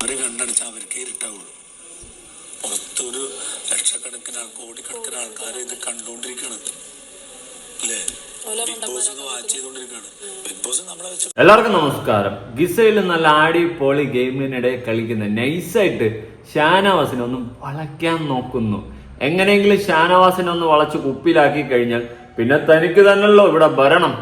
അവർ കണ്ടടിച്ച അവർക്ക് ഇരുട്ടാവുള്ളൂ പുറത്തൊരു ലക്ഷക്കണക്കിന് ആൾ കോടിക്കണക്കിന് ആൾക്കാർ ഇത് കണ്ടുകൊണ്ടിരിക്കണത് അല്ലേ? എല്ലാവർക്കും നമസ്കാരം. ഗിസയിൽ നല്ല ആടി പോളി ഗെയിമിനിടെ കളിക്കുന്ന നൈസായിട്ട് ഷാനവാസിനെ ഒന്ന് വളയ്ക്കാൻ നോക്കുന്നു. എങ്ങനെയെങ്കിലും ഷാനവാസിനെ ഒന്ന് വളച്ച് കുപ്പിയിലാക്കി കഴിഞ്ഞാൽ പിന്നെ തനിക്ക് തന്നെയല്ലോ ഇവിടെ ഭരണം.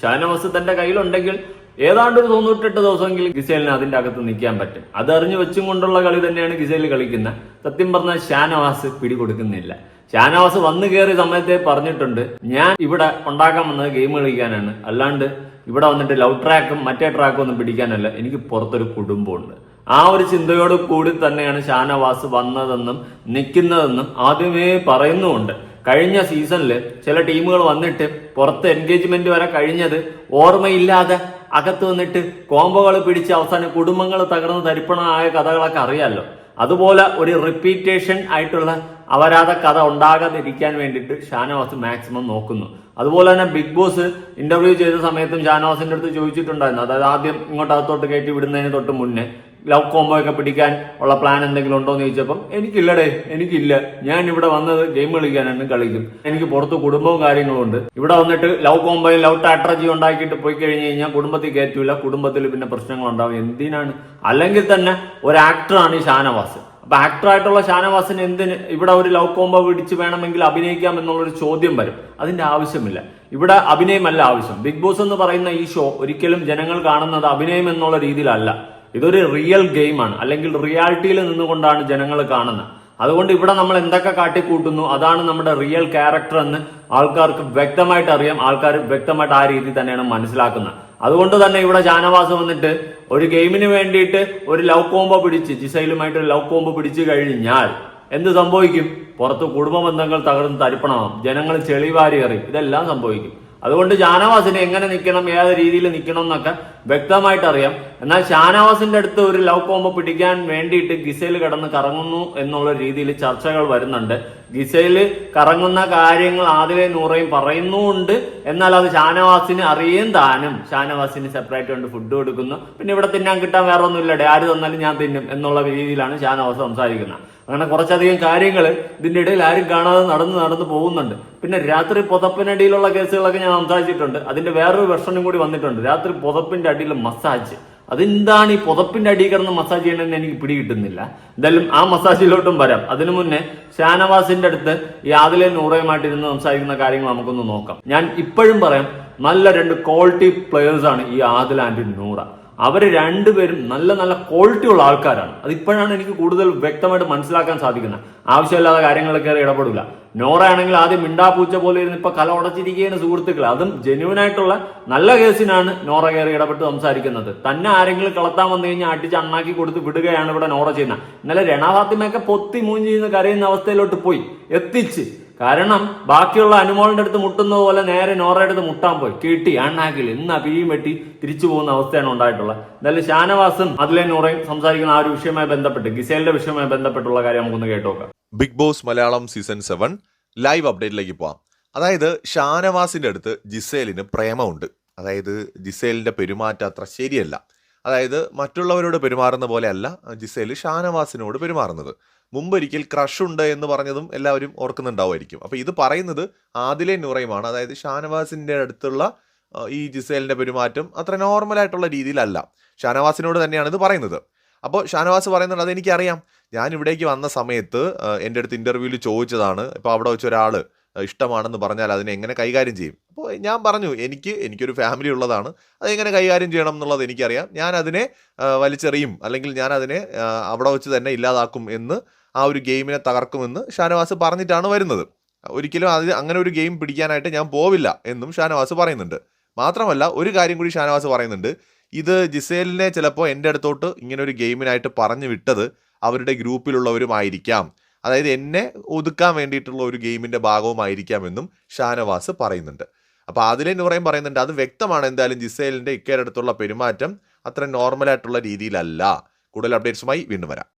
ഷാനവാസ് തന്റെ കയ്യിലുണ്ടെങ്കിൽ ഏതാണ്ട് ഒരു തൊണ്ണൂറ്റെട്ട് ദിവസമെങ്കിലും ഗിസേലിന് അതിന്റെ അകത്ത് നിൽക്കാൻ പറ്റും. അതറിഞ്ഞു വെച്ചും കൊണ്ടുള്ള കളി തന്നെയാണ് ഗിസേൽ കളിക്കുന്നത് സത്യം പറഞ്ഞാൽ ഷാനവാസ് പിടികൊടുക്കുന്നില്ല. ഷാനവാസ് വന്നു കയറിയ സമയത്തെ പറഞ്ഞിട്ടുണ്ട് ഞാൻ ഇവിടെ ഉണ്ടാക്കാൻ വന്നത് ഗെയിം കളിക്കാനാണ്. അല്ലാണ്ട് ഇവിടെ വന്നിട്ട് ലവ് ട്രാക്കും മറ്റേ ട്രാക്കും ഒന്നും പിടിക്കാനല്ല. എനിക്ക് പുറത്തൊരു കുടുംബമുണ്ട്. ആ ഒരു ചിന്തയോട് കൂടി തന്നെയാണ് ഷാനവാസ് വന്നതെന്നും നിൽക്കുന്നതെന്നും ആദ്യമേ പറയുന്നുമുണ്ട്. കഴിഞ്ഞ സീസണിൽ ചില ടീമുകൾ വന്നിട്ട് പുറത്ത് എൻഗേജ്മെന്റ് വരെ കഴിഞ്ഞത് ഓർമ്മയില്ലാതെ അകത്ത് വന്നിട്ട് കോംബോകൾ പിടിച്ച് അവസാനം കുടുംബങ്ങൾ തകർന്ന് തരിപ്പണമായ കഥകളൊക്കെ അറിയാമല്ലോ അതുപോലെ ഒരു റിപ്പീറ്റേഷൻ ആയിട്ടുള്ള അവരാധ കഥ ഉണ്ടാകാതിരിക്കാൻ വേണ്ടിയിട്ട് ഷാനവാസ് മാക്സിമം നോക്കുന്നു. അതുപോലെ തന്നെ ബിഗ് ബോസ് ഇന്റർവ്യൂ ചെയ്ത സമയത്തും ഷാനവാസിന്റെ അടുത്ത് ചോദിച്ചിട്ടുണ്ടായിരുന്നു. അതായത് ആദ്യം ഇങ്ങോട്ട് അകത്തോട്ട് കയറ്റി വിടുന്നതിന് തൊട്ട് മുന്നേ. ലവ് കോംബോ ഒക്കെ പിടിക്കാൻ ഉള്ള പ്ലാൻ എന്തെങ്കിലും ഉണ്ടോ എന്ന് ചോദിച്ചപ്പം എനിക്കില്ലടേ എനിക്കില്ല. ഞാൻ ഇവിടെ വന്നത് ഗെയിം കളിക്കാനാണ് കളിക്കും. എനിക്ക് പുറത്ത് കുടുംബവും കാര്യങ്ങളും ഉണ്ട്. ഇവിടെ വന്നിട്ട് ലവ് കോംബോയും ലവ് ടാട്രജി ഉണ്ടാക്കിയിട്ട് പോയി കഴിഞ്ഞ് കഴിഞ്ഞാൽ കുടുംബത്തിൽ കയറ്റൂല കുടുംബത്തിൽ പിന്നെ പ്രശ്നങ്ങൾ ഉണ്ടാവും. എന്തിനാണ്? അല്ലെങ്കിൽ തന്നെ ഒരു ആക്ടറാണ് ഈ ഷാനവാസ്. അപ്പൊ ആക്ടറായിട്ടുള്ള ഷാനവാസിന് എന്തിന് ഇവിടെ ഒരു ലവ് കോംബോ പിടിച്ച് വേണമെങ്കിൽ അഭിനയിക്കാം എന്നുള്ളൊരു ചോദ്യം വരും. അതിന്റെ ആവശ്യമില്ല. ഇവിടെ അഭിനയമല്ല ആവശ്യം. ബിഗ് ബോസ് എന്ന് പറയുന്ന ഈ ഷോ ഒരിക്കലും ജനങ്ങൾ കാണുന്നത് അഭിനയം എന്നുള്ള രീതിയിലല്ല. ഇതൊരു റിയൽ ഗെയിമാണ് അല്ലെങ്കിൽ റിയാലിറ്റിയിൽ നിന്നുകൊണ്ടാണ് ജനങ്ങൾ കാണുന്നത്. അതുകൊണ്ട് ഇവിടെ നമ്മൾ എന്തൊക്കെ കാട്ടിക്കൂട്ടുന്നു അതാണ് നമ്മുടെ റിയൽ ക്യാരക്ടർ എന്ന് ആൾക്കാർക്ക് വ്യക്തമായിട്ട് അറിയാം. ആൾക്കാർ വ്യക്തമായിട്ട് ആ രീതി തന്നെയാണ് മനസ്സിലാക്കുന്നത്. അതുകൊണ്ട് തന്നെ ഇവിടെ ജാനവാസം വന്നിട്ട് ഒരു ഗെയിമിന് വേണ്ടിയിട്ട് ഒരു ലവ് കോംബോ പിടിച്ച് ജിസൈലുമായിട്ട് ഒരു ലവ് കോംബോ പിടിച്ചു കഴിഞ്ഞാൽ എന്ത് സംഭവിക്കും? പുറത്ത് കുടുംബ ബന്ധങ്ങൾ തകർന്ന് തരിപ്പണമാകും ജനങ്ങൾ ചെളിവാരി എറിയും. ഇതെല്ലാം സംഭവിക്കും. അതുകൊണ്ട് ഷാനവാസിന് എങ്ങനെ നിൽക്കണം ഏത് രീതിയിൽ നിൽക്കണം എന്നൊക്കെ വ്യക്തമായിട്ട് അറിയാം എന്നാൽ ഷാനവാസിന്റെ അടുത്ത് ഒരു ലവ് കോമ്പ് പിടിക്കാൻ വേണ്ടിയിട്ട് ഗിസയിൽ കിടന്ന് കറങ്ങുന്നു എന്നുള്ള രീതിയിൽ ചർച്ചകൾ വരുന്നുണ്ട്. ഗിസയിൽ കറങ്ങുന്ന കാര്യങ്ങൾ ആദിലെ നൂറയും പറയുന്നുണ്ട് എന്നാൽ അത് ഷാനവാസിന് അറിയും താനും. ഷാനവാസിന് സെപ്പറേറ്റ് കൊണ്ട് ഫുഡ് കൊടുക്കുന്നു. പിന്നെ ഇവിടെ തിന്നാൻ കിട്ടാൻ വേറെ ഒന്നുമില്ല ആര് തന്നാലും ഞാൻ തിന്നും എന്നുള്ള രീതിയിലാണ് ഷാനവാസ് സംസാരിക്കുന്നത്. അങ്ങനെ കുറച്ചധികം കാര്യങ്ങൾ ഇതിന്റെ ഇടയിൽ ആരും കാണാതെ നടന്ന് നടന്ന് പോകുന്നുണ്ട്. പിന്നെ രാത്രി പുതപ്പിനടിയിലുള്ള കേസുകളൊക്കെ ഞാൻ സംസാരിച്ചിട്ടുണ്ട്. അതിന്റെ വേറൊരു വെർഷനും കൂടി വന്നിട്ടുണ്ട്. രാത്രി പുതപ്പിന്റെ അടിയിൽ മസാജ് അതെന്താണ് ഈ പുതപ്പിന്റെ അടിയിൽ കിടന്ന് മസാജ് ചെയ്യണമെന്ന് എനിക്ക് പിടികിട്ടുന്നില്ല. എന്തായാലും ആ മസാജിലോട്ടും വരാം. അതിനു മുന്നേ ഷാനവാസിന്റെ അടുത്ത് ഈ ആദിലെ നൂറയുമായിട്ട് ഇരുന്ന് സംസാരിക്കുന്ന കാര്യങ്ങൾ നമുക്കൊന്ന് നോക്കാം. ഞാൻ ഇപ്പോഴും പറയാം നല്ല രണ്ട് ക്വാളിറ്റി പ്ലെയേഴ്സ് ആണ് ഈ ആദിൽ ആൻഡ് നൂറ. അവർ രണ്ടുപേരും നല്ല നല്ല ക്വാളിറ്റി ഉള്ള ആൾക്കാരാണ്. അത് ഇപ്പോഴാണ് എനിക്ക് കൂടുതൽ വ്യക്തമായിട്ട് മനസ്സിലാക്കാൻ സാധിക്കുന്നത്. ആവശ്യമില്ലാത്ത കാര്യങ്ങളൊക്കെ ഇടപെടില്ല നോറ ആണെങ്കിൽ ആദ്യം മിണ്ടാപ്പൂച്ച പോലെ ഇരുന്ന് ഇപ്പൊ കല ഉടച്ചിരിക്കുകയാണ് സുഹൃത്തുക്കൾ അതും ജെന്യൂൻ ആയിട്ടുള്ള നല്ല കേസിനാണ് നോറ കയറി ഇടപെട്ട് സംസാരിക്കുന്നത്. തന്നെ ആരെങ്കിലും കളത്താൻ വന്നു കഴിഞ്ഞാൽ അടിച്ച് അണ്ണാക്കി കൊടുത്ത് വിടുകയാണ് ഇവിടെ നോറ ചെയ്യുന്നത്. ഇന്നലെ രണാഫാത്തിമയൊക്കെ പൊത്തി മൂഞ്ഞ് ചെയ്യുന്ന കരയുന്ന അവസ്ഥയിലോട്ട് പോയി. എത്തിച്ച് കാരണം ബാക്കിയുള്ള അനുമോളിന്റെ അടുത്ത് മുട്ടുന്നത് പോലെ നേരെ നോറയുടെ അടുത്ത് മുട്ടാൻ പോയി. കിട്ടി അണ്ണാക്കിൽ ഇന്ന് പിയും വെട്ടി തിരിച്ചു പോകുന്ന അവസ്ഥയാണ് ഉണ്ടായിട്ടുള്ളത്. എന്തായാലും ഷാനവാസും അതിലെ നൂറയും സംസാരിക്കുന്ന ആ ഒരു വിഷയവുമായി ബന്ധപ്പെട്ട് ഗിസേലിന്റെ വിഷയവുമായി ബന്ധപ്പെട്ടുള്ള കാര്യം നമുക്കൊന്ന് കേട്ടോക്കാം. Big boss Malayalam season seven live അപ്ഡേറ്റിലേക്ക് പോവാം. അതായത് ഷാനവാസിന്റെ അടുത്ത് ജിസേലിന് പ്രേമമുണ്ട്. അതായത് ജിസേലിന്റെ പെരുമാറ്റം അത്ര ശരിയല്ല. അതായത് മറ്റുള്ളവരോട് പെരുമാറുന്ന പോലെയല്ല ജിസേൽ ഷാനവാസിനോട് പെരുമാറുന്നത്. മുമ്പൊരിക്കൽ ക്രഷ് ഉണ്ട് എന്ന് പറഞ്ഞതും എല്ലാവരും ഓർക്കുന്നുണ്ടാവുമായിരിക്കും. അപ്പോൾ ഇത് പറയുന്നത് ആദിലെ നൂറയുമാണ്. അതായത് ഷാനവാസിന്റെ അടുത്തുള്ള ഈ ജിസേലിന്റെ പെരുമാറ്റം അത്ര നോർമൽ ആയിട്ടുള്ള രീതിയിലല്ല. ഷാനവാസിനോട് തന്നെയാണ് ഇത് പറയുന്നത്. അപ്പോൾ ഷാനവാസ് പറയുന്നുണ്ട് അതെനിക്കറിയാം ഞാൻ ഇവിടേക്ക് വന്ന സമയത്ത് എന്റെ അടുത്ത് ഇന്റർവ്യൂവിൽ ചോദിച്ചതാണ്. ഇപ്പോൾ അവിടെ വെച്ച് ഒരാൾ ഇഷ്ടമാണെന്ന് പറഞ്ഞാൽ അതിനെ എങ്ങനെ കൈകാര്യം ചെയ്യും? അപ്പോൾ ഞാൻ പറഞ്ഞു എനിക്ക് എനിക്കൊരു ഫാമിലി ഉള്ളതാണ്. അതെങ്ങനെ കൈകാര്യം ചെയ്യണം എന്നുള്ളത് എനിക്കറിയാം. ഞാൻ അതിനെ വലിച്ചെറിയും. അല്ലെങ്കിൽ ഞാൻ അതിനെ അവിടെ വെച്ച് തന്നെ ഇല്ലാതാക്കും എന്ന് ആ ഒരു ഗെയിമിനെ തകർക്കുമെന്ന് ഷാനവാസ് പറഞ്ഞിട്ടാണ് വരുന്നത്. ഒരിക്കലും അത് അങ്ങനെ ഒരു ഗെയിം പിടിക്കാനായിട്ട് ഞാൻ പോവില്ല എന്നും ഷാനവാസ് പറയുന്നുണ്ട്. മാത്രമല്ല ഒരു കാര്യം കൂടി ഷാനവാസ് പറയുന്നുണ്ട്. ഇത് ജിസേലിനെ ചിലപ്പോൾ എന്റെ അടുത്തോട്ട് ഇങ്ങനെ ഒരു ഗെയിമിനായിട്ട് പറഞ്ഞു വിട്ടത് അവരുടെ ഗ്രൂപ്പിലുള്ളവരുമായിരിക്കാം അതായത് എന്നെ ഒതുക്കാൻ വേണ്ടിയിട്ടുള്ള ഒരു ഗെയിമിന്റെ ഭാഗവുമായിരിക്കാമെന്നും ഷാനവാസ് പറയുന്നുണ്ട്. അപ്പോൾ അതിലെ നൂറയും പറയുന്നുണ്ട് അത് വ്യക്തമാണ്. എന്തായാലും ജിസേലിന്റെ ഇക്കയുടെ അടുത്തുള്ള പെരുമാറ്റം അത്ര നോർമൽ ആയിട്ടുള്ള രീതിയിലല്ല. കൂടുതൽ അപ്ഡേറ്റ്സുമായി വീണ്ടും വരാം.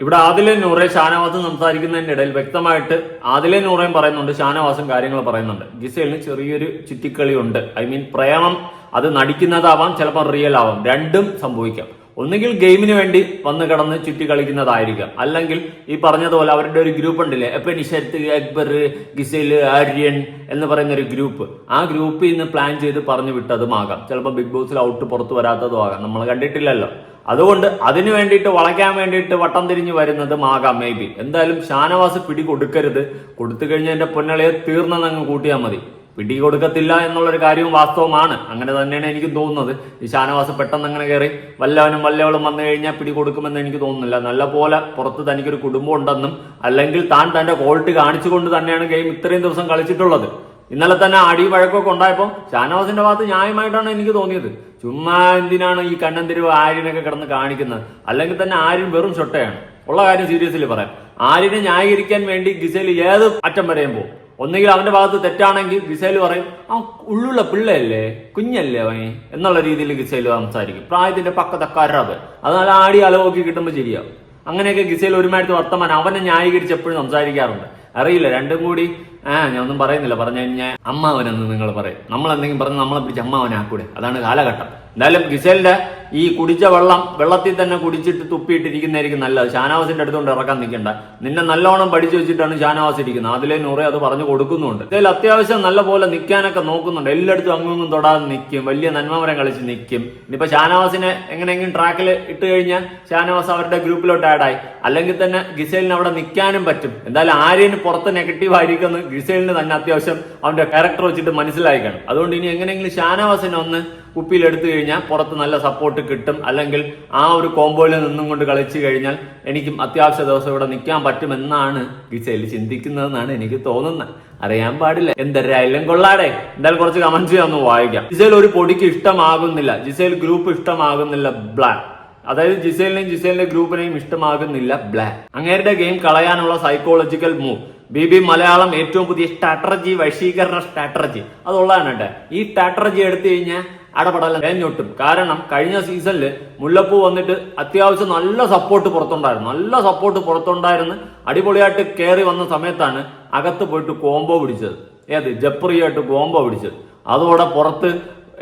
ഇവിടെ ആദിലെ നൂറെ ഷാനവാസും സംസാരിക്കുന്നതിന്റെ ഇടയിൽ വ്യക്തമായിട്ട് ആദിലെ നൂറയും പറയുന്നുണ്ട് ഷാനവാസും കാര്യങ്ങൾ പറയുന്നുണ്ട്. ഗിസേലിന് ചെറിയൊരു ചുറ്റിക്കളി ഉണ്ട് ഐ മീൻ പ്രേമം അത് നടിക്കുന്നതാവാം ചിലപ്പോൾ റിയൽ ആവാം. രണ്ടും സംഭവിക്കാം. ഒന്നുകിൽ ഗെയിമിന് വേണ്ടി വന്ന് കിടന്ന് ചുറ്റി കളിക്കുന്നതായിരിക്കാം. അല്ലെങ്കിൽ ഈ പറഞ്ഞതുപോലെ അവരുടെ ഒരു ഗ്രൂപ്പ് ഉണ്ടല്ലേ? എപ്പോ നിഷത്ത് അക്ബർ ഗിസേൽ ആര്യൻ എന്ന് പറയുന്ന ഒരു ഗ്രൂപ്പ്. ആ ഗ്രൂപ്പിൽ നിന്ന് പ്ലാൻ ചെയ്ത് പറഞ്ഞു വിട്ടതുമാകാം ചിലപ്പോൾ ബിഗ് ബോസിൽ ഔട്ട് പുറത്തു വരാത്തതും ആകാം. നമ്മൾ കണ്ടിട്ടില്ലല്ലോ. അതുകൊണ്ട് അതിനു വേണ്ടിയിട്ട് വളയ്ക്കാൻ വേണ്ടിയിട്ട് വട്ടം തിരിഞ്ഞു വരുന്നതും ആകാം മേ ബി എന്തായാലും ഷാനവാസ് പിടി കൊടുക്കരുത് കൊടുത്തു കഴിഞ്ഞാൽ എന്റെ പൊന്നളയെ തീർന്നെന്നങ്ങ് കൂട്ടിയാൽ മതി. പിടി കൊടുക്കത്തില്ല എന്നുള്ളൊരു കാര്യവും വാസ്തവമാണ്. അങ്ങനെ തന്നെയാണ് എനിക്ക് തോന്നുന്നത്. ഈ ഷാനവാസ് പെട്ടെന്ന് അങ്ങനെ കയറി വല്ലവനും വല്ലവളും വന്നു കഴിഞ്ഞാൽ പിടി കൊടുക്കുമെന്ന് എനിക്ക് തോന്നുന്നില്ല. നല്ല പോലെ പുറത്ത് തനിക്കൊരു കുടുംബം ഉണ്ടെന്നും അല്ലെങ്കിൽ താൻ തന്റെ ക്വാളിറ്റി കാണിച്ചുകൊണ്ട് തന്നെയാണ് ഗെയിം ഇത്രയും ദിവസം കളിച്ചിട്ടുള്ളത്. ഇന്നലെ തന്നെ അടി വഴക്കൊക്കെ ഉണ്ടായപ്പോൾ ഷാനവാസിന്റെ ഭാഗത്ത് ന്യായമായിട്ടാണ് എനിക്ക് തോന്നിയത്. ചുമ്മാ എന്തിനാണ് ഈ കണ്ണന്തിരിവ് ആര്യനൊക്കെ കിടന്ന് കാണിക്കുന്നത്? അല്ലെങ്കിൽ തന്നെ ആര്യൻ വെറും ചൊട്ടയാണ്. ഉള്ള കാര്യം സീരിയസ്ലി പറയാം. ആര്യനെ ന്യായീകരിക്കാൻ വേണ്ടി ഗിസേൽ ഏത് അറ്റം വരെയും പോകും. ഒന്നുകിൽ അവന്റെ ഭാഗത്ത് തെറ്റാണെങ്കിൽ ഗിസേൽ പറയും ആ ഉള്ളുള്ള പിള്ളയല്ലേ കുഞ്ഞല്ലേ അവൻ? എന്നുള്ള രീതിയിൽ ഗിസേൽ സംസാരിക്കും. പ്രായത്തിന്റെ പക്കത്തക്കാരത് അത് നല്ല ആടി അലവോക്കി കിട്ടുമ്പോൾ ശരിയാവും അങ്ങനെയൊക്കെ ഗിസേൽ ഒരുമായിട്ട് വർത്തമാനം അവനെ ന്യായീകരിച്ച് എപ്പോഴും സംസാരിക്കാറുണ്ട്. അറിയില്ല രണ്ടും കൂടി ആ ഞാൻ ഒന്നും പറയുന്നില്ല. പറഞ്ഞു കഴിഞ്ഞാൽ അമ്മാവനെന്ന് നിങ്ങൾ പറയും. നമ്മൾ എന്തെങ്കിലും പറഞ്ഞ് നമ്മളെ പിടിച്ച് അമ്മാവനാക്കൂടെ അതാണ് കാലഘട്ടം. എന്തായാലും ഗിസേലിന്റെ ഈ കുടിച്ച വെള്ളം വെള്ളത്തിൽ തന്നെ കുടിച്ചിട്ട് തുപ്പിയിട്ടിരിക്കുന്നതായിരിക്കും നല്ലത്. ഷാനവാസിന്റെ അടുത്തുകൊണ്ട് ഇറക്കാൻ നിൽക്കണ്ട. നിന്നെ നല്ലോണം പഠിച്ചു വെച്ചിട്ടാണ് ഷാനവാസ് ഇരിക്കുന്നത്. അതിലെ നൂറെ അത് പറഞ്ഞു കൊടുക്കുന്നുണ്ട്. ഇതിൽ അത്യാവശ്യം നല്ല പോലെ നിൽക്കാനൊക്കെ നോക്കുന്നുണ്ട്. എല്ലായിടത്തും അങ്ങും ഇങ്ങും തൊടാതെ നിൽക്കും. വലിയ നന്മമരം കളിച്ച് നിൽക്കും. ഇനിയിപ്പോ ഷാനവാസിനെ എങ്ങനെയെങ്കിലും ട്രാക്കിൽ ഇട്ട് കഴിഞ്ഞാൽ ഷാനവാസ് അവരുടെ ഗ്രൂപ്പിലോട്ട് ആഡായി അല്ലെങ്കിൽ തന്നെ ഗിസേലിന് അവിടെ നിൽക്കാനും പറ്റും. എന്തായാലും ആര്യന് പുറത്ത് നെഗറ്റീവ് ആയിരിക്കുമെന്ന് ഗിസേലിന് തന്നെ അത്യാവശ്യം അവന്റെ ക്യാരക്ടർ വെച്ചിട്ട് മനസ്സിലായി കാണും. അതുകൊണ്ട് ഇനി എങ്ങനെയെങ്കിലും ഷാനവാസിനെ ഒന്ന് കുപ്പിയിൽ എടുത്തു കഴിഞ്ഞാൽ പുറത്ത് നല്ല സപ്പോർട്ട് കിട്ടും. അല്ലെങ്കിൽ ആ ഒരു കോമ്പോയിൽ നിന്നും കൊണ്ട് കളിച്ചു കഴിഞ്ഞാൽ എനിക്കും അത്യാവശ്യ ദിവസം ഇവിടെ നിൽക്കാൻ പറ്റുമെന്നാണ് ഗ്രിസൈൽ ചിന്തിക്കുന്നതെന്നാണ് എനിക്ക് തോന്നുന്നത്. അറിയാൻ പാടില്ല. എന്തരായാലും കൊള്ളാടെ. എന്തായാലും കുറച്ച് കമന്റ്സ് ഒന്ന് വായിക്കാം. ജിസേൽ ഒരു പൊടിക്ക് ഇഷ്ടമാകുന്നില്ല. ജിസേൽ ഗ്രൂപ്പ് ഇഷ്ടമാകുന്നില്ല. ബ്ലാക്ക് അതായത് ജിസേലിനെയും ജിസേലിന്റെ ഗ്രൂപ്പിനെയും ഇഷ്ടമാകുന്നില്ല ബ്ലാക്ക്. അങ്ങേരുടെ game കളയാനുള്ള psychological move B B Malayalam ഏറ്റവും പുതിയ സ്ട്രാറ്റജി വശീകരണ സ്ട്രാറ്റജി. അതുള്ളതാണ് ഈ സ്ട്രാറ്റജി എടുത്തു കഴിഞ്ഞാൽ അടപടല തേഞ്ഞൊട്ടും കാരണം കഴിഞ്ഞ സീസണിൽ മുല്ലപ്പൂ വന്നിട്ട് അത്യാവശ്യം നല്ല സപ്പോർട്ട് പുറത്തുണ്ടായിരുന്നു. നല്ല സപ്പോർട്ട് പുറത്തുണ്ടായിരുന്നു. അടിപൊളിയായിട്ട് കയറി വന്ന സമയത്താണ് അകത്ത് പോയിട്ട് കോംബോ പിടിച്ചത്. ഏത്? ജപ്രിയായിട്ട് കോംബോ പിടിച്ചത്. അതോടെ പുറത്ത്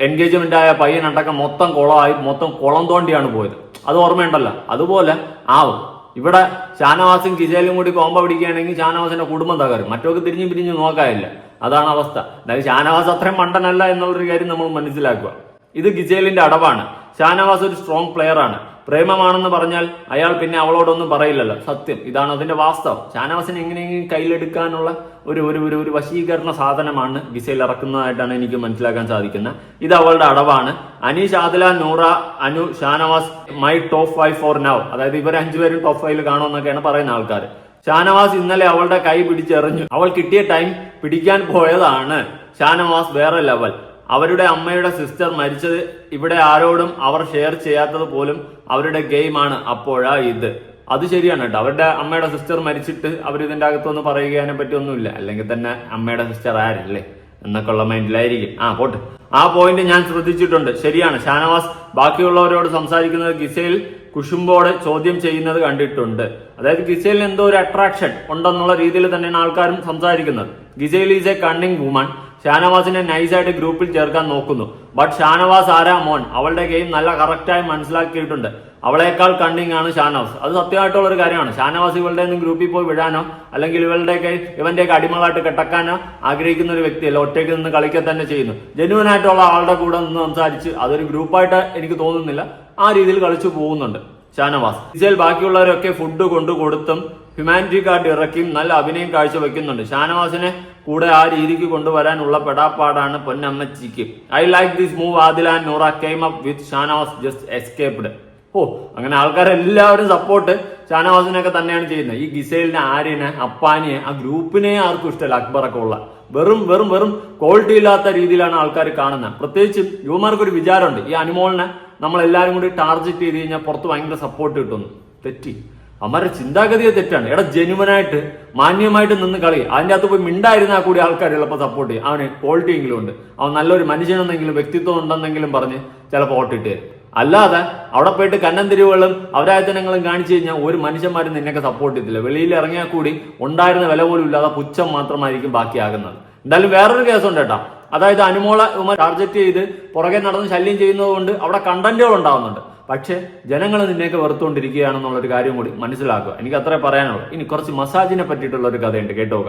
എൻഗേജ്മെന്റ് ആയ പയ്യനടക്കം മൊത്തം കുളമായി മൊത്തം കുളം തോണ്ടിയാണ് പോയത്. അത് ഓർമ്മയുണ്ടല്ലോ. അതുപോലെ ആവും. ഇവിടെ ഷാനവാസും കിജയിലും കൂടി കോമ്പ പിടിക്കുകയാണെങ്കിൽ ഷാനവാസിന്റെ കുടുംബം തകരും മറ്റൊക്കെ തിരിഞ്ഞു പിരിഞ്ഞു നോക്കാനില്ല. അതാണ് അവസ്ഥ. അതായത് ഷാനവാസ് അത്രയും മണ്ടനല്ല എന്നുള്ളൊരു കാര്യം നമ്മൾ മനസ്സിലാക്കുക. ഇത് ഗിജേലിന്റെ അടവാണ്. ഷാനവാസ് ഒരു സ്ട്രോങ് പ്ലെയർ ആണ്. പ്രേമമാണെന്ന് പറഞ്ഞാൽ അയാൾ പിന്നെ അവളോടൊന്നും പറയില്ലല്ലോ. സത്യം. ഇതാണ് അതിന്റെ വാസ്തവം. ഷാനവാസിനെ എങ്ങനെയെങ്കിലും കയ്യിലെടുക്കാനുള്ള ഒരു ഒരു ഒരു ഒരു വശീകരണ സാധനമാണ് വിസയിൽ ഇറക്കുന്നതായിട്ടാണ് എനിക്ക് മനസ്സിലാക്കാൻ സാധിക്കുന്നത്. ഇത് അവളുടെ അടവാണ്. Aneesh Adhila Noora Anu Shanavas my top five for now. അതായത് ഇവർ അഞ്ചുപേരും ടോപ്പ് ഫൈവിൽ കാണുമെന്നൊക്കെയാണ് പറയുന്ന ആൾക്കാർ ഷാനവാസ് ഇന്നലെ അവളുടെ കൈ പിടിച്ചെറിഞ്ഞു. അവൾ കിട്ടിയ ടൈം പിടിക്കാൻ പോയതാണ്. ഷാനവാസ് വേറെ ലെവൽ അവരുടെ അമ്മയുടെ സിസ്റ്റർ മരിച്ചത് ഇവിടെ ആരോടും അവർ ഷെയർ ചെയ്യാത്തത് പോലും അവരുടെ ഗെയിമാണ് അപ്പോഴാ ഇത്. അത് ശരിയാണ് കേട്ടോ. അവരുടെ അമ്മയുടെ സിസ്റ്റർ മരിച്ചിട്ട് അവർ ഇതിന്റെ അകത്തൊന്നും പറയുകയെ പറ്റി ഒന്നുമില്ല അല്ലെങ്കിൽ തന്നെ അമ്മയുടെ സിസ്റ്റർ ആരല്ലേ എന്നൊക്കെ ഉള്ള മൈൻഡിലായിരിക്കും ആ പോട്ട്. ആ പോയിന്റ് ഞാൻ ശ്രദ്ധിച്ചിട്ടുണ്ട്. ശരിയാണ്. ഷാനവാസ് ബാക്കിയുള്ളവരോട് സംസാരിക്കുന്നത് ഗിസയിൽ കുഷുമ്പോടെ ചോദ്യം ചെയ്യുന്നത് കണ്ടിട്ടുണ്ട്. അതായത് ഗിസയിൽ എന്തോ ഒരു അട്രാക്ഷൻ ഉണ്ടെന്നുള്ള രീതിയിൽ തന്നെയാണ് ആൾക്കാരും സംസാരിക്കുന്നത്. ഗിസയിൽ ഈസ് എ കണ്ണിങ് വുമൺ ഷാനവാസിനെ നൈസായിട്ട് ഗ്രൂപ്പിൽ ചേർക്കാൻ നോക്കുന്നു. ബട്ട് ഷാനവാസ് ആരാ മോൻ? അവളുടെ ഗെയിം നല്ല കറക്റ്റായി മനസ്സിലാക്കിയിട്ടുണ്ട്. അവളേക്കാൾ കണ്ണിങ് ആണ് ഷാനവാസ്. അത് സത്യമായിട്ടുള്ള ഒരു കാര്യമാണ്. ഷാനവാസ് ഇവളുടെ ഒന്നും ഗ്രൂപ്പിൽ പോയി വിടാനോ അല്ലെങ്കിൽ ഇവളുടെയൊക്കെ ഇവന്റെയൊക്കെ അടിമകളായിട്ട് കെട്ടക്കാനോ ആഗ്രഹിക്കുന്ന ഒരു വ്യക്തിയല്ല. ഒറ്റയ്ക്ക് നിന്ന് കളിക്കുക തന്നെ ചെയ്യുന്നു. ജെന്യൂൻ ആയിട്ടുള്ള ആളുടെ കൂടെ നിന്ന് സംസാരിച്ച് അതൊരു ഗ്രൂപ്പായിട്ട് എനിക്ക് തോന്നുന്നില്ല. ആ രീതിയിൽ കളിച്ചു പോകുന്നുണ്ട് ഷാനവാസ്. ഇസേൽ ബാക്കിയുള്ളവരൊക്കെ ഫുഡ് കൊണ്ടു കൊടുത്തും ഹ്യൂമാനിറ്റി കാർഡ് ഇറക്കിയും നല്ല അഭിനയം കാഴ്ചവെക്കുന്നുണ്ട്. ഷാനവാസിനെ കൂടെ ആ രീതിക്ക് കൊണ്ടുവരാനുള്ള പെടാപ്പാടാണ് പൊന്നമ്മച്ചിക്ക്. I like this move and Noora came up with Shanavas just escaped oh അങ്ങനെ ആൾക്കാരെല്ലാവരും സപ്പോർട്ട് ഷാനവാസിനൊക്കെ തന്നെയാണ് ചെയ്യുന്നത്. ഈ ഗിസൈലിനെ ആര്യനെ അപ്പാനിയെ ആ ഗ്രൂപ്പിനെ ആർക്കും ഇഷ്ടമല്ല അക്ബറൊക്കെ ഉള്ള. വെറും വെറും വെറും ക്വാളിറ്റി ഇല്ലാത്ത രീതിയിലാണ് ആൾക്കാർ കാണുന്നത്. പ്രത്യേകിച്ച് യുവമാർക്ക് ഒരു വിചാരമുണ്ട്. ഈ അനുമോളിനെ നമ്മൾ എല്ലാവരും കൂടി ടാർഗറ്റ് ചെയ്ത് കഴിഞ്ഞാൽ പുറത്ത് ഭയങ്കര സപ്പോർട്ട് കിട്ടുന്നു. തെറ്റി. അവന്മാരുടെ ചിന്താഗതിയെ തെറ്റാണ്. എടാ ജെനുവനായിട്ട് മാന്യമായിട്ട് നിന്ന് കളി. അതിന്റെ അകത്ത് പോയി മിണ്ടായിരുന്നാൽ കൂടി ആൾക്കാർ ചിലപ്പോൾ സപ്പോർട്ട് ചെയ്യും. അവന് ക്വാളിറ്റി എങ്കിലും ഉണ്ട്. അവൻ നല്ലൊരു മനുഷ്യനെന്നെങ്കിലും വ്യക്തിത്വം ഉണ്ടെന്നെങ്കിലും പറഞ്ഞ് ചിലപ്പോൾ വോട്ടിട്ട് തരും. അല്ലാതെ അവിടെ പോയിട്ട് കണ്ണൻ തിരിവുകളും അവരായത്തനങ്ങളും കാണിച്ചു കഴിഞ്ഞാൽ ഒരു മനുഷ്യന്മാരും നിന്നൊക്കെ സപ്പോർട്ട് ചെയ്തില്ല വെളിയിൽ ഇറങ്ങിയാൽ കൂടി ഉണ്ടായിരുന്ന വില പോലും ഇല്ലാതെ പുച്ഛം മാത്രമായിരിക്കും ബാക്കിയാകുന്നത്. എന്തായാലും വേറൊരു കേസുണ്ട് കേട്ടോ. അതായത് അനുമോള ടാർഗറ്റ് ചെയ്ത് പുറകെ നടന്ന് ശല്യം ചെയ്യുന്നത് കൊണ്ട് അവിടെ കണ്ടന്റുകൾ ഉണ്ടാവുന്നുണ്ട്. പക്ഷേ ജനങ്ങൾ നിന്നെയൊക്കെ വെറുത്തുകൊണ്ടിരിക്കുകയാണെന്നുള്ളൊരു കാര്യം കൂടി മനസ്സിലാക്കുക. എനിക്ക് അത്രേ പറയാനുള്ളൂ. ഇനി കുറച്ച് മസാജിനെ പറ്റിയിട്ടുള്ള ഒരു കഥയുണ്ട് കേട്ടോക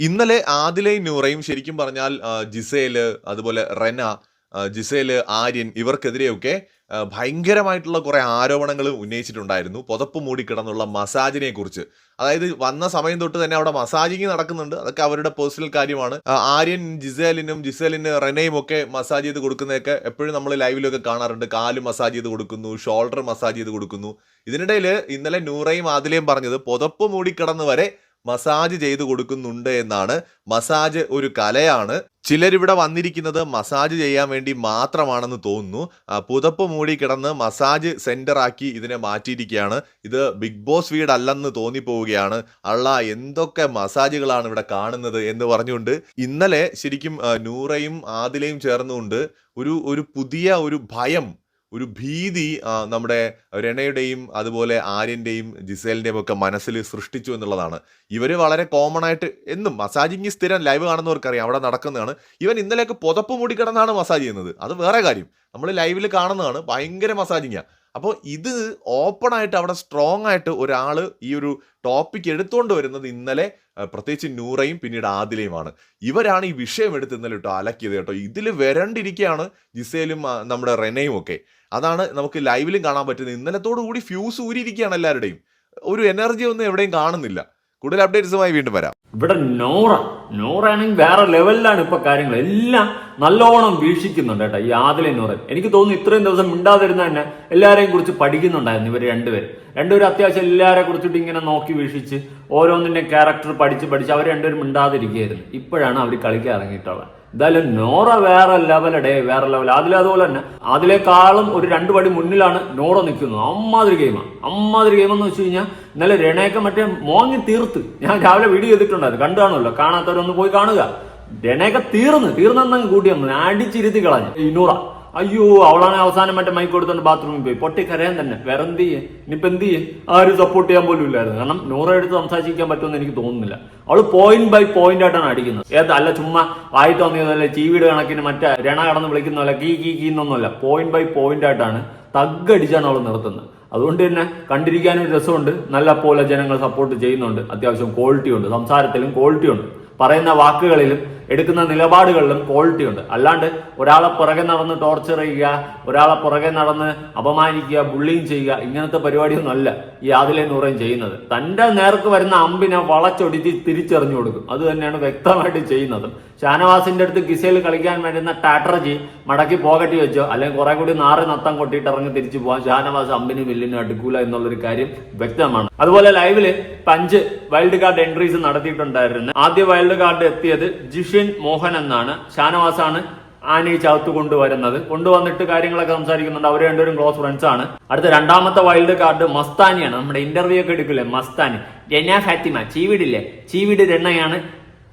ഇന്നലെ ആദിലയും നൂറയും ശരിക്കും പറഞ്ഞാൽ ജിസേൽ അതുപോലെ റെന ജിസേൽ ആര്യൻ ഇവർക്കെതിരെയൊക്കെ ഭയങ്കരമായിട്ടുള്ള കുറേ ആരോപണങ്ങൾ ഉന്നയിച്ചിട്ടുണ്ടായിരുന്നു. പുതപ്പ് മൂടിക്കിടന്നുള്ള മസാജിനെ കുറിച്ച്. അതായത് വന്ന സമയം തൊട്ട് തന്നെ അവിടെ മസാജിങ് നടക്കുന്നുണ്ട്. അതൊക്കെ അവരുടെ പേഴ്സണൽ കാര്യമാണ്. ആര്യൻ ജിസേലിനും ജിസേലിന് റെനയും ഒക്കെ മസാജ് ചെയ്ത് കൊടുക്കുന്നതൊക്കെ എപ്പോഴും നമ്മൾ ലൈവിലൊക്കെ കാണാറുണ്ട്. കാൽ മസാജ് ചെയ്ത് കൊടുക്കുന്നു ഷോൾഡർ മസാജ് ചെയ്ത് കൊടുക്കുന്നു. ഇതിനിടയിൽ ഇന്നലെ നൂറയും ആദിലയും പറഞ്ഞത് പുതപ്പ് മൂടിക്കിടന്ന് വരെ മസാജ് ചെയ്തു കൊടുക്കുന്നുണ്ട് എന്നാണ്. മസാജ് ഒരു കലയാണ്. ചിലരിവിടെ വന്നിരിക്കുന്നത് മസാജ് ചെയ്യാൻ വേണ്ടി മാത്രമാണെന്ന് തോന്നുന്നു. പുതപ്പ് മൂടി കിടന്ന് മസാജ് സെന്റർ ആക്കി ഇതിനെ മാറ്റിയിരിക്കുകയാണ്. ഇത് ബിഗ് ബോസ് വീട് അല്ലെന്ന് തോന്നിപ്പോവുകയാണ്. അള്ള എന്തൊക്കെ മസാജുകളാണ് ഇവിടെ കാണുന്നത് എന്ന് പറഞ്ഞുകൊണ്ട് ഇന്നലെ ശരിക്കും നൂറയും ആദിലയും ചേർന്നുകൊണ്ട് ഒരു ഒരു പുതിയ ഒരു ഭയം ഒരു ഭീതി നമ്മുടെ രണയുടെയും അതുപോലെ ആര്യന്റെയും ജിസേലിന്റെയും ഒക്കെ മനസ്സിൽ സൃഷ്ടിച്ചു എന്നുള്ളതാണ്. ഇവർ വളരെ കോമൺ ആയിട്ട് എന്നും മസാജിങ് സ്ഥിരം ലൈവ് കാണുന്നവർക്കറിയാം അവിടെ നടക്കുന്നതാണ്. ഇവൻ ഇന്നലെയൊക്കെ പുതപ്പ് മൂടി കിടന്നാണ് മസാജ് ചെയ്യുന്നത്. അത് വേറെ കാര്യം. നമ്മൾ ലൈവിൽ കാണുന്നതാണ് ഭയങ്കര മസാജിങ്ങാ. അപ്പോൾ ഇത് ഓപ്പൺ ആയിട്ട് അവിടെ സ്ട്രോങ് ആയിട്ട് ഒരാൾ ഈ ഒരു ടോപ്പിക് എടുത്തുകൊണ്ട് വരുന്നത് ഇന്നലെ പ്രത്യേകിച്ച് നൂറയും പിന്നീട് ആദിലയുമാണ്. ഇവരാണ് ഈ വിഷയം എടുത്ത് ഇന്നലെ കേട്ടോ അലക്കിയത് കേട്ടോ. ഇതിൽ വരണ്ടിരിക്കുകയാണ് ജിസേലും ആ, നമ്മുടെ റെനയും ഒക്കെ. അതാണ് നമുക്ക് ലൈവിലും കാണാൻ പറ്റുന്നത്. ഇന്നലത്തോടു കൂടി ഫ്യൂസ് ഊരിയിരിക്കുകയാണ് എല്ലാവരുടെയും. ഒരു എനർജി ഒന്നും എവിടെയും കാണുന്നില്ല. കൂടുതൽ അപ്ഡേറ്റ്സുമായി വീണ്ടും വരാം. ഇവിടെ നോറ നോറയാണെങ്കിൽ വേറെ ലെവലിലാണ് ഇപ്പൊ കാര്യങ്ങൾ. എല്ലാം നല്ലോണം വീക്ഷിക്കുന്നുണ്ട് കേട്ടോ ഈ ആദിലെ നോറ. എനിക്ക് തോന്നുന്നു ഇത്രയും ദിവസം മിണ്ടാതിരുന്ന തന്നെ എല്ലാരെയും കുറിച്ച് പഠിക്കുന്നുണ്ടായിരുന്നു ഇവർ രണ്ടുപേരും. രണ്ടുപേരും അത്യാവശ്യം എല്ലാരെ കുറിച്ചിട്ട് ഇങ്ങനെ നോക്കി വീക്ഷിച്ച് ഓരോന്നിന്റെ ക്യാരക്ടർ പഠിച്ച് പഠിച്ച് അവർ രണ്ടുപേരും മിണ്ടാതിരിക്കുകയായിരുന്നു. ഇപ്പോഴാണ് അവർ കളിക്കാൻ ഇറങ്ങിയിട്ടുള്ളത്. എന്തായാലും നോറ വേറെ ലെവലടേ വേറെ ലെവൽ അതിലെ അതുപോലെ തന്നെ അതിലേക്കാളും ഒരു രണ്ടു പടി മുന്നിലാണ് നോറ നിൽക്കുന്നത്. അമ്മാതിരി ഗെയിമാണ് അമ്മാതിരി ഗെയിം എന്ന് വെച്ച് കഴിഞ്ഞാൽ ഇന്നലെ രണയൊക്കെ മറ്റേ മോങ്ങി തീർത്ത്. ഞാൻ രാവിലെ വീഡിയോ ചെയ്തിട്ടുണ്ടായിരുന്നു. കണ്ടു കാണുമല്ലോ. കാണാത്തവരൊന്ന് പോയി കാണുക. രണയൊക്കെ തീർന്ന് തീർന്നെന്നങ്ങ് കൂട്ടി വന്നു അടിച്ചിരുത്തി കളഞ്ഞു. ഇന്നൂറ നൂറ. അയ്യോ അവളാണ് അവസാനം മറ്റേ മൈക്ക് കൊടുത്തോണ്ട് ബാത്റൂമിൽ പോയി. പൊട്ടിക്കരയാൻ തന്നെ. വേറെ എന്ത് ചെയ്യേ? ഇനിയിപ്പോ എന്ത് ചെയ്യേ? ആരും സപ്പോർട്ട് ചെയ്യാൻ പോലും ഇല്ലായിരുന്നു. കാരണം നൂറ എടുത്ത് സംസാരിക്കാൻ പറ്റുമെന്ന് എനിക്ക് തോന്നുന്നില്ല. അവൾ പോയിന്റ് ബൈ പോയിന്റ് ആയിട്ടാണ് അടിക്കുന്നത്. ഏത് അല്ല ചുമ്മാ വായി തോന്നിയതല്ല ചീവീട് കണക്കിന് മറ്റേ രണ കടന്ന് വിളിക്കുന്ന പോലെ കീ കീ കീ എന്നൊന്നുമല്ല. പോയിന്റ് ബൈ പോയിന്റ് ആയിട്ടാണ് തഗ്ഗടിച്ചാണ് അവൾ നിർത്തുന്നത്. അതുകൊണ്ട് തന്നെ കണ്ടിരിക്കാനും രസമുണ്ട്. നല്ല പോലെ ജനങ്ങൾ സപ്പോർട്ട് ചെയ്യുന്നുണ്ട്. അത്യാവശ്യം ക്വാളിറ്റി ഉണ്ട്. സംസാരത്തിലും ക്വാളിറ്റി ഉണ്ട്. പറയുന്ന വാക്കുകളിലും എടുക്കുന്ന നിലപാടുകളിലും ക്വാളിറ്റി ഉണ്ട്. അല്ലാണ്ട് ഒരാളെ പുറകെ നടന്ന് ടോർച്ചർ ചെയ്യുക ഒരാളെ പുറകെ നടന്ന് അപമാനിക്കുക ബുള്ളിങ് ചെയ്യുക ഇങ്ങനത്തെ പരിപാടിയൊന്നും അല്ല ഈ ആദിലെ നൂറേം ചെയ്യുന്നത്. തന്റെ നേർക്ക് വരുന്ന അമ്പിനെ വളച്ചൊടിച്ച് തിരിച്ചെറിഞ്ഞു കൊടുക്കും. അത് തന്നെയാണ് വ്യക്തമായിട്ട് ചെയ്യുന്നത്. ഷാനവാസിന്റെ അടുത്ത് ഗിസയിൽ കളിക്കാൻ വേണ്ടുന്ന ടാറ്റർജി മടക്കി പോകട്ടി വെച്ചോ അല്ലെങ്കിൽ കുറെ കൂടി നാറി നത്തം കൊട്ടിയിട്ട് ഇറങ്ങി തിരിച്ചു പോകാൻ ഷാനവാസ് അമ്പിനും വില്ലിനും അടുക്കൂല എന്നുള്ളൊരു കാര്യം വ്യക്തമാണ്. അതുപോലെ ലൈവിൽ പഞ്ച് വൈൽഡ് കാർഡ് എൻട്രീസ് നടത്തിയിട്ടുണ്ടായിരുന്നു. ആദ്യ വൈൽഡ് കാർഡ് എത്തിയത് ജിഷിൻ മോഹൻ എന്നാണ് ഷാനവാസാണ് ആനയെ ചാത്തു കൊണ്ടുവരുന്നത്. കൊണ്ടുവന്നിട്ട് കാര്യങ്ങളൊക്കെ സംസാരിക്കുന്നുണ്ട്. അവർ രണ്ടുപേരും ക്ലോസ് ഫ്രണ്ട്സ് ആണ്. അടുത്ത രണ്ടാമത്തെ വൈൽഡ് കാർഡ് മസ്താനിയാണ്. നമ്മുടെ ഇന്റർവ്യൂ ഒക്കെ എടുക്കില്ലേ? മസ്താനി. രന ഫാത്തിമ. ചീവിടില്ലേ? ചീവിട് രണ്ണയാണ്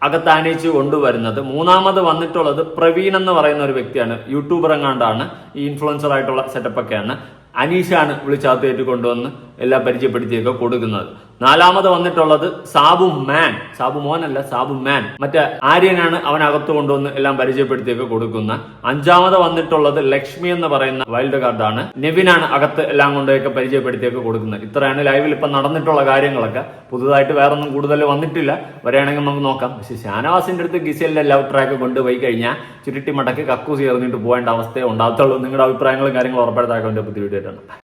അകത്ത് ആനയിച്ച് കൊണ്ടുവരുന്നത്. മൂന്നാമത് വന്നിട്ടുള്ളത് പ്രവീൺ എന്ന് പറയുന്ന ഒരു വ്യക്തിയാണ്. യൂട്യൂബർ എങ്ങാണ്ടാണ്. ഈ ഇൻഫ്ലുവൻസർ ആയിട്ടുള്ള സെറ്റപ്പ് ഒക്കെയാണ്. അനീഷാണ് വിളിച്ചാത്തേറ്റ് കൊണ്ടുവന്ന് എല്ലാം പരിചയപ്പെടുത്തിയൊക്കെ കൊടുക്കുന്നത്. നാലാമത് വന്നിട്ടുള്ളത് സാബു മാൻ. സാബു മോനല്ല സാബു മാൻ. മറ്റേ ആര്യനാണ് അവൻ അകത്ത് കൊണ്ടുവന്ന് എല്ലാം പരിചയപ്പെടുത്തിയൊക്കെ കൊടുക്കുന്ന. അഞ്ചാമത് വന്നിട്ടുള്ളത് ലക്ഷ്മി എന്ന് പറയുന്ന വൈൽഡ് കാർഡാണ്. നെവിനാണ് അകത്ത് എല്ലാം കൊണ്ടൊക്കെ പരിചയപ്പെടുത്തിയൊക്കെ കൊടുക്കുന്നത്. ഇത്രയാണ് ലൈവിൽ ഇപ്പം നടന്നിട്ടുള്ള കാര്യങ്ങളൊക്കെ. പുതുതായിട്ട് വേറൊന്നും കൂടുതൽ വന്നിട്ടില്ല. വരികയാണെങ്കിൽ നമുക്ക് നോക്കാം. പക്ഷെ ഷാനവാസിന്റെ അടുത്ത് ഗിസലിന്റെ ലവ് ട്രാക്ക് കൊണ്ടുപോയി കഴിഞ്ഞാൽ ചുരുട്ടി മടക്ക് കക്കൂസ് ചേർന്നിട്ട് പോകേണ്ട അവസ്ഥയെ ഉണ്ടാകത്തുള്ളൂ. നിങ്ങളുടെ അഭിപ്രായങ്ങളും കാര്യങ്ങളും ഉറപ്പെടുത്താക്കാൻ പുതിയ വീഡിയോ